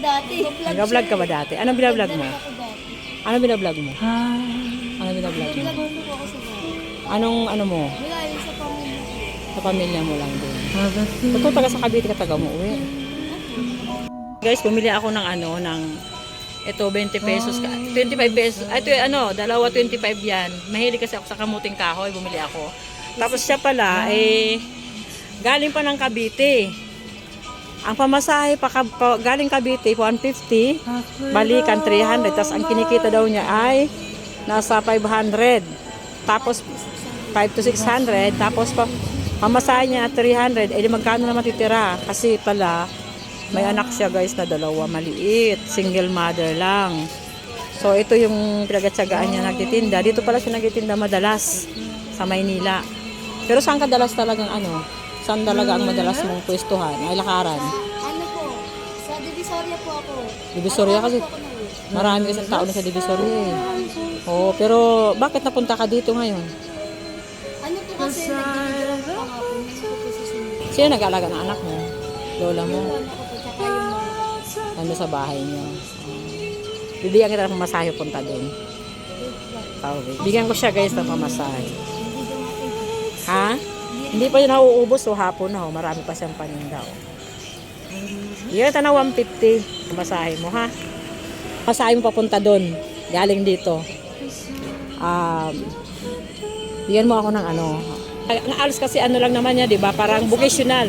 dati. Nag-vlog ka ba dati? Anong binablog mo? Anong binablog mo? Anong binablog mo? Nagkwento po ako sa bahay. Anong ano mo? Wala sa pamilya ko. Sa pamilya mo lang din. Ba't kung taga sa Cavite ka taga mo uwi? Guys, bumili ako ng ano, ng ito 20 pesos, ka- 25 pesos, ay ito ano, dalawa 25 yan. Mahilig kasi ako sa kamuting kahoy, bumili ako. Tapos siya pala, eh, galing pa ng Cavite. Ang pamasahe pa, ka- pa galing Cavite, 150, balikan 300, tapos ang kinikita daw niya ay nasa 500. Tapos 5 to 600, tapos pa, pamasahe niya 300, eh di magkano naman titira? Kasi pala, may anak siya guys na dalawa, maliit, single mother lang. So ito yung pinagtsagaan niya nagtitinda. Dito pala siya nagtitinda madalas sa Maynila. Pero saan ka dalas talagang ano? Saan talaga ang madalas mong pwestuhan? Ay lakaran. Ano po? Sa Divisoria po ako. Divisoria kasi marami kasi tao na sa Divisoria eh. Oo, pero bakit napunta ka dito ngayon? Ano po kasi nagdidira po ako. Sino nag-aalaga ng anak mo? Lola mo? Ano sa bahay niyo? Bibigyan kita ng pamasahe punta doon. Okay. Bigyan ko siya guys ng pamasahe. Ha? Hindi pa yun nauubos so hapon na ho. Marami pa siyang paninda oh. Kita ng 150 pamasahe mo ha. Pamasahe mo papunta doon. Galing dito. Um, bigyan mo ako ng ano. Ang alis kasi ano lang naman niya, di ba? Parang vocational.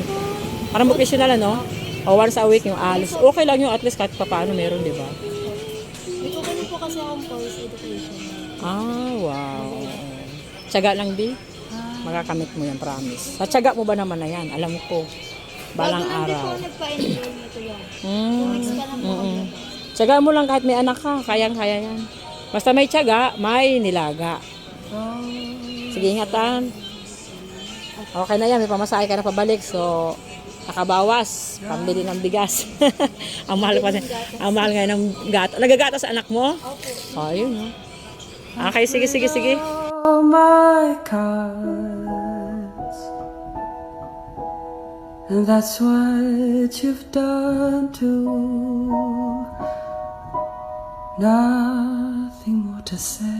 Parang vocational ano? O once a week yung alis. Okay lang yung at least kahit pa paano meron, di ba? May kukunin po kasi akong course education. Ah, wow. Tsaga lang, Bi. Makakamit mo yan, promise. Sa mo ba naman na yan? Alam ko. Balang Bago lang araw. ako nagpa-enroll nito yan. Mm. Lang ako. Mm-mm. Tsaga mo lang kahit may anak ka. Kayang-kaya yan. Basta may tsaga, may nilaga. Sige, ingatan. Okay na yan. May pamasahe ka na pabalik. So, nakabawas. Pambili ng bigas. ang mahal pa Ang mahal ngayon ng gata. Nagagata sa anak mo? Opo. Oh, yun. oh. Okay, sige, sige, sige. All my cards. And that's what you've done too. Nothing more to say.